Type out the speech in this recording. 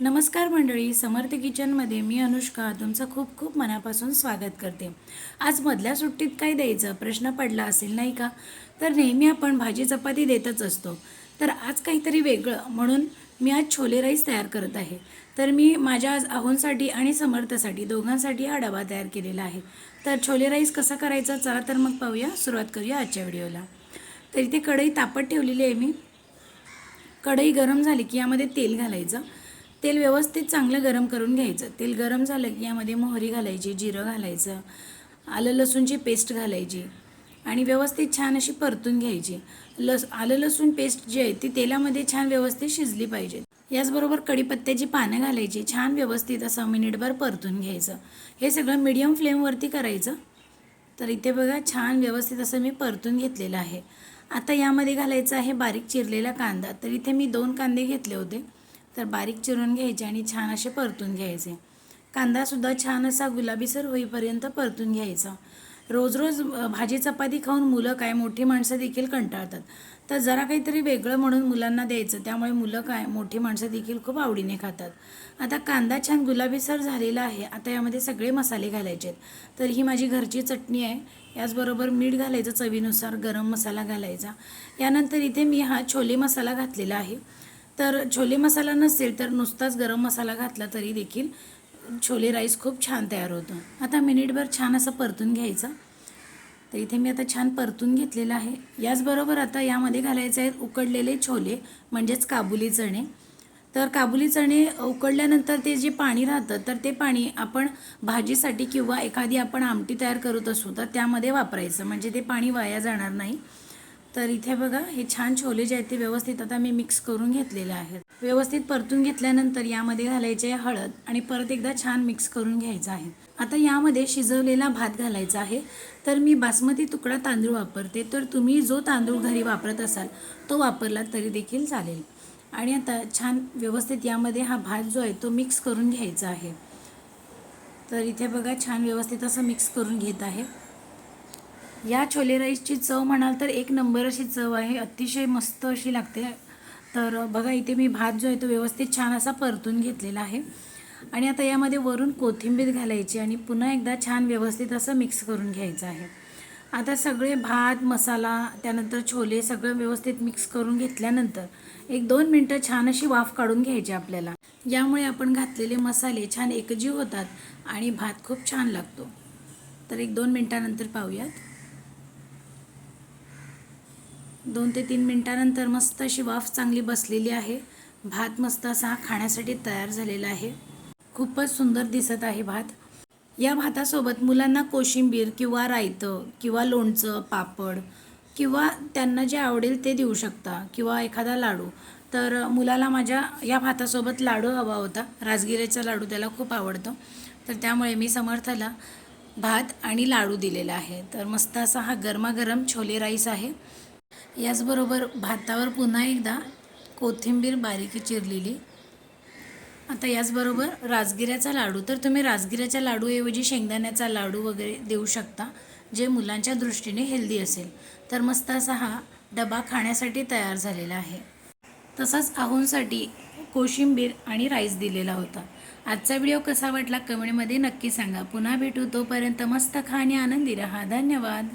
नमस्कार मंडळी समर्थ किचनमध्ये मी अनुष्का तुमचं खूप खूप मनापासून स्वागत करते. आज मधल्या सुट्टीत काय द्यायचं प्रश्न पडला असेल नाही का? तर नेहमी आपण भाजी चपाती देतच असतो. तर आज काहीतरी वेगळं म्हणून मी आज छोले राईस तयार करत आहे. तर मी माझ्या आज आहोंसाठी आणि समर्थसाठी दोघांसाठी हा डबा तयार केलेला आहे. तर छोले राईस कसा करायचा चला तर मग पाहूया सुरुवात करूया आजच्या व्हिडिओला. तर इथे कढई तापत ठेवलेली आहे मी. कढई गरम झाली की यामध्ये तेल घालायचं. तेल व्यवस्थित चांगलं गरम करून घ्यायचं. तेल गरम झालं की यामध्ये मोहरी घालायची जिरं घालायचं आलं लसूणची पेस्ट घालायची आणि व्यवस्थित छान अशी परतून घ्यायची. लस आलं लसूण पेस्ट जी आहे ती तेलामध्ये छान व्यवस्थित शिजली पाहिजे. याचबरोबर कढीपत्त्याची पानं घालायची छान व्यवस्थित असं मिनिटभर परतून घ्यायचं. हे सगळं मिडियम फ्लेमवरती करायचं. तर इथे बघा छान व्यवस्थित असं मी परतून घेतलेलं आहे. आता यामध्ये घालायचं आहे बारीक चिरलेला कांदा. तर इथे मी दोन कांदे घेतले होते. तर बारीक चिरून घ्यायचे आणि छान असे परतून घ्यायचे. कांदासुद्धा छान असा गुलाबीसर होईपर्यंत परतून घ्यायचा. रोज रोज भाजी चपाती खाऊन मुलं काय मोठी माणसं देखील कंटाळतात. तर जरा काहीतरी वेगळं म्हणून मुलांना द्यायचं त्यामुळे मुलं काय मोठी माणसं देखील खूप आवडीने खातात. आता कांदा छान गुलाबीसर झालेला आहे आता यामध्ये सगळे मसाले घालायचे आहेत तर ही माझी घरची चटणी आहे. याचबरोबर मीठ घालायचं चवीनुसार गरम मसाला घालायचा. यानंतर इथे मी हा छोले मसाला घातलेला आहे. तर छोले मसाला नसेल तर नुसताच गरम मसाला घातला तरी देखील छोले राईस खूप छान तयार होतं. आता मिनिटभर छान असं परतून घ्यायचं. तर इथे मी आता छान परतून घेतलेलं आहे. याचबरोबर आता यामध्ये घालायचे आहेत उकडलेले छोले म्हणजेच काबुली चणे. तर काबुली चणे उकडल्यानंतर ते जे पाणी राहतं तर ते पाणी आपण भाजीसाठी किंवा एखादी आपण आमटी तयार करत असू तर त्यामध्ये वापरायचं. म्हणजे ते पाणी वाया जाणार नाही. तर इथे बघा हे छान छोले जे आहेत ते व्यवस्थित आता मी मिक्स करून घेतलेले आहेत. व्यवस्थित परतून घेतल्यानंतर यामध्ये घालायचे आहे हळद आणि परत एकदा छान मिक्स करून घ्यायचं आहे. आता यामध्ये शिजवलेला भात घालायचा आहे. तर मी बासमती तुकडा तांदूळ वापरते. तर तुम्ही जो तांदूळ घरी वापरत असाल तो वापरला तरी देखील चालेल. आणि आता छान व्यवस्थित यामध्ये हा भात जो आहे तो मिक्स करून घ्यायचा आहे. तर इथे बघा छान व्यवस्थित असं मिक्स करून घेत आहे. या छोले राईसची चव म्हणाल तर एक नंबर अशी चव आहे. अतिशय मस्त अशी लागते. तर बघा इथे मी भात जो आहे तो व्यवस्थित छान असा परतून घेतलेला आहे. आणि आता यामध्ये वरून कोथिंबीर घालायची आणि पुन्हा एकदा छान व्यवस्थित असं मिक्स करून घ्यायचं आहे. आता सगळे भात मसाला त्यानंतर छोले सगळं व्यवस्थित मिक्स करून घेतल्यानंतर एक दोन मिनटं छान अशी वाफ काढून घ्यायची आपल्याला. यामुळे आपण घातलेले मसाले छान एकजीव होतात आणि भात खूप छान लागतो. तर एक दोन मिनटानंतर पाहूयात. दोन ते तीन मिनटानंतर मस्त अशी वाफ चांगली बसलेली आहे. भात मस्त असा हा खाण्यासाठी तयार झालेला आहे. खूपच सुंदर दिसत आहे भात. या भातासोबत मुलांना कोशिंबीर किंवा रायतं किंवा लोणचं पापड किंवा त्यांना जे आवडेल ते देऊ शकता किंवा एखादा लाडू. तर मुलाला माझ्या या भातासोबत लाडू हवा होता. राजगिऱ्याचा लाडू त्याला खूप आवडतो. तर त्यामुळे मी समर्थाला भात आणि लाडू दिलेला आहे. तर मस्त असा हा गरमागरम छोले राईस आहे. याचबरोबर भातावर पुन्हा एकदा कोथिंबीर बारीकी चिरलेली. आता याचबरोबर राजगिऱ्याचा लाडू. तर तुम्ही राजगिऱ्याच्या लाडूऐवजी शेंगदाण्याचा लाडू वगैरे देऊ शकता जे मुलांच्या दृष्टीने हेल्दी असेल. तर मस्त असा हा डबा खाण्यासाठी तयार झालेला आहे. तसाच आहोंसाठी कोशिंबीर आणि राईस दिलेला होता. आजचा व्हिडिओ कसा वाटला कमेंटमध्ये नक्की सांगा. पुन्हा भेटू तोपर्यंत मस्त खा आणि आनंदी रहा. धन्यवाद.